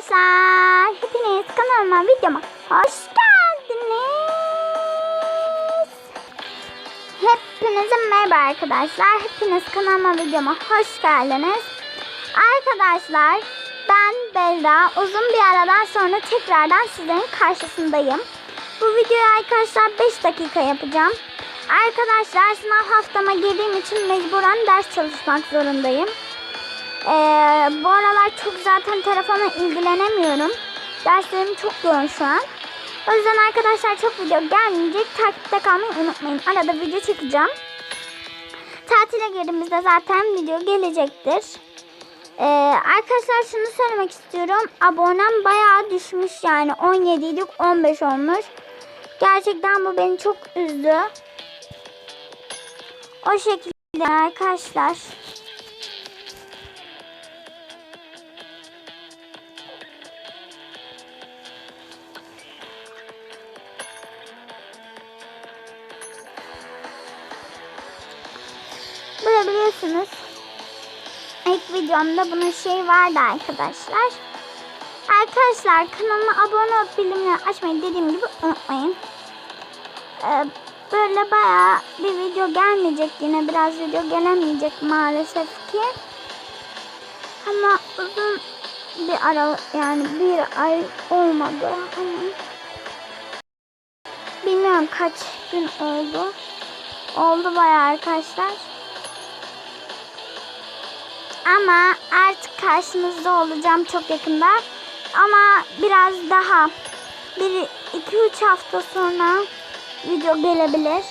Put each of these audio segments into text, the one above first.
arkadaşlar. Hepiniz kanalıma videoma hoş geldiniz. Hepinize merhaba arkadaşlar. Hepiniz kanalıma videoma hoş geldiniz. Arkadaşlar ben Belda. Uzun bir aradan sonra tekrardan sizlerin karşısındayım. Bu videoyu arkadaşlar 5 dakika yapacağım. Arkadaşlar sınav haftama girdiğim için mecburen ders çalışmak zorundayım. Ee, bu aralar çok zaten telefona ilgilenemiyorum. Derslerim çok yoğun şu an. O yüzden arkadaşlar çok video gelmeyecek. Takipte kalmayı unutmayın. Arada video çekeceğim. Tatile girdiğimizde zaten video gelecektir. Ee, arkadaşlar şunu söylemek istiyorum. Abonem bayağı düşmüş yani. 17 idik 15 olmuş. Gerçekten bu beni çok üzdü. O şekilde arkadaşlar. Böyle biliyorsunuz. İlk videomda bunun şey vardı arkadaşlar. Arkadaşlar kanalıma abone olup bildirimleri açmayı dediğim gibi unutmayın. Ee, böyle bayağı bir video gelmeyecek yine biraz video gelemeyecek maalesef ki. Ama uzun bir ara yani bir ay olmadı bilmiyorum kaç gün oldu. Oldu bayağı arkadaşlar. Ama artık karşınızda olacağım çok yakında. Ama biraz daha bir iki üç hafta sonra video gelebilir.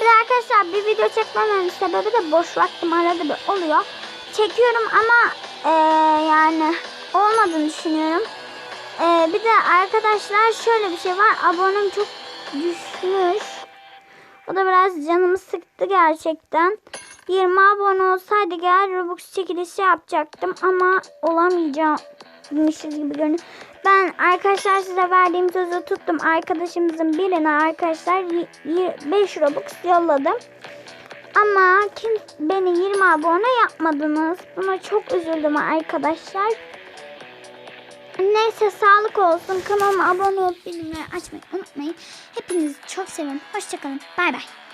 Bir arkadaşlar bir video çekmememin sebebi de boş vaktim arada bir oluyor. Çekiyorum ama eee, yani olmadığını düşünüyorum. Eee, bir de arkadaşlar şöyle bir şey var. Abonem çok düşmüş. O da biraz canımı sıktı gerçekten. 20 abone olsaydı gel Robux çekilişi yapacaktım ama olamayacakmışız gibi görünüyor. Ben arkadaşlar size verdiğim sözü tuttum. Arkadaşımızın birine arkadaşlar 5 Robux yolladım. Ama kim beni 20 abone yapmadınız. Buna çok üzüldüm arkadaşlar. Neyse sağlık olsun. Kanalıma abone olup bildirimleri açmayı unutmayın. Hepinizi çok seviyorum. Hoşçakalın. Bay bay.